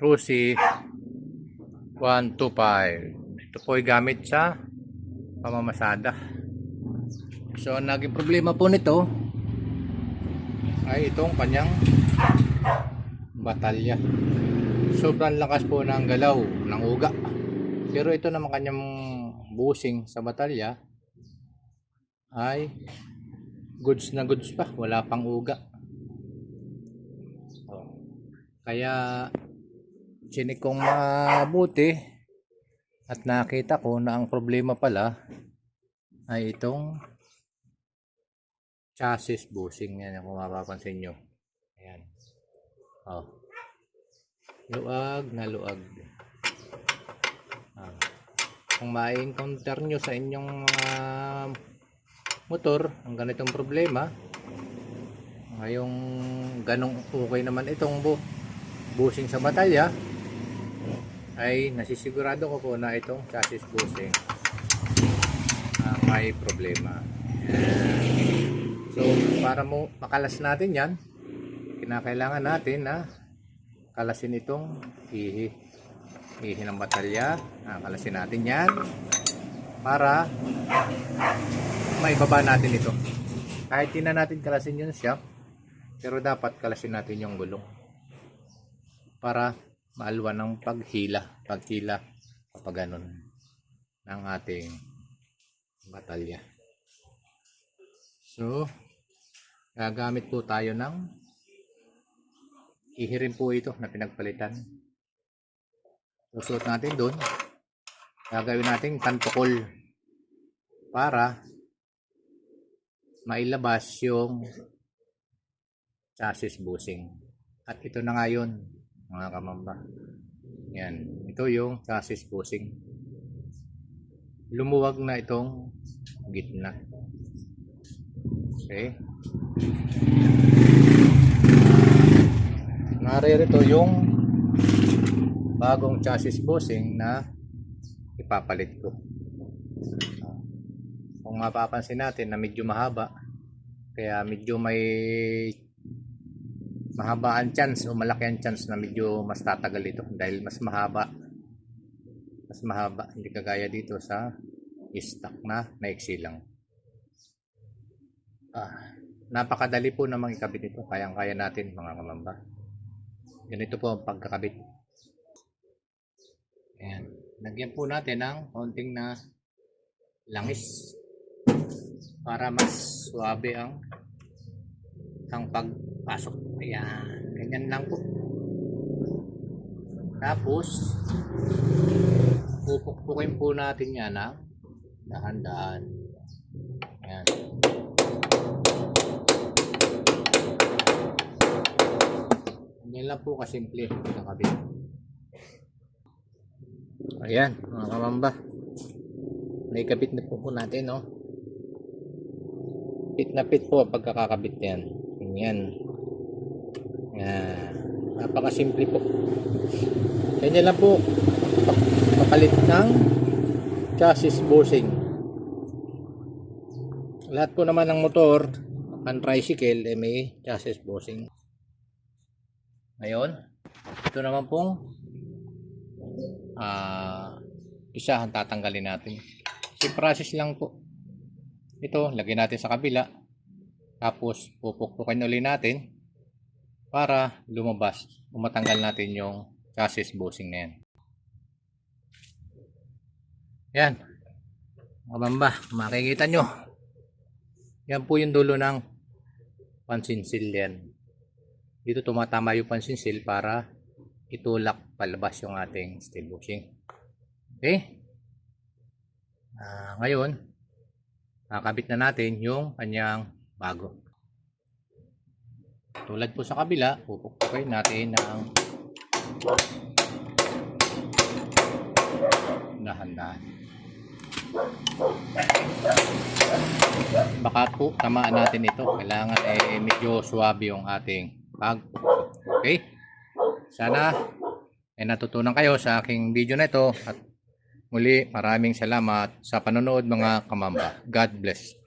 Rusi 125. Ito po ay gamit sa pamamasada. So, naging problema po nito ay itong kanyang batalya. Sobrang lakas po ng galaw ng uga. Pero ito naman kanyang busing sa batalya ay goods na goods pa. Wala pang uga. Kaya chinik kong mabuti at nakita ko na ang problema pala ay itong chassis bushing yan kung mapapansin nyo ayan oh. luag na luag ah. kung ma-encounter nyo sa inyong mga motor ang ganitong problema ngayong ganong okay naman itong bu bushing sa batalya ay nasisigurado ko po na itong chassis bushing ah, may problema. So, para mo makalas natin yan, kinakailangan natin na kalasin itong ihi. Ihi ng batalya. Ah, kalasin natin yan para maibaba natin ito. Kahit di na natin kalasin yung shaft, pero dapat kalasin natin yung gulong para maalwan ng paghila, paghila kapag ganun ng ating batalya. So, gagamit po tayo ng ihirin po ito na pinagpalitan. Susuot natin doon. Gagawin natin tantokol para mailabas yung chassis bushing. At ito na nga yun, mga kamamba. Yan. Ito yung chassis bushing. Lumuwag na itong gitna. Okay. Naririto yung bagong chassis bushing na ipapalit ko. Kung mapapansin natin na medyo mahaba, kaya medyo may mahaba ang chance o malaki ang chance na medyo mas tatagal ito dahil mas mahaba mas mahaba hindi kagaya dito sa stock na maiksi lang Ah, napakadali po namang ikabit ito. Kayang-kaya natin mga kamamba. Ganito po ang pagkakabit. Ayan. Lagyan po natin ng konting na langis para mas suabe ang ang pagpasok. Ayan. Ganyan lang po. Tapos, pupukpukin po natin yan ng dahan-dahan. Ayan. Yan lang po kasimple nakabit. Ayan, mga kamamba. May kabit na po po natin, no? Pit na pit po pagkakakabit yan. Yan. Yan. Napakasimple po. Ganyan lang po. Papalit ng chassis bushing. Lahat po naman ng motor, ang tricycle, eh, may chassis bushing. Ngayon, ito naman pong ah isa ang tatanggalin natin. Si process lang po. Ito, lagyan natin sa kabila. Tapos, pupukpukin ulit natin para lumabas. Umatanggal natin yung chassis bushing na yan. Yan. Mabamba, makikita nyo. Yan po yung dulo ng pansinsil yan dito tumatama yung pansinsil para itulak palabas yung ating steel bushing. Okay? Uh, ngayon, nakabit na natin yung kanyang bago. Tulad po sa kabila, pupukpukin natin ng dahan-dahan. Baka po tamaan natin ito. Kailangan eh medyo suwabe yung ating pag okay? Sana ay natutunan kayo sa aking video na ito. At muli maraming salamat sa panonood mga kamamba. God bless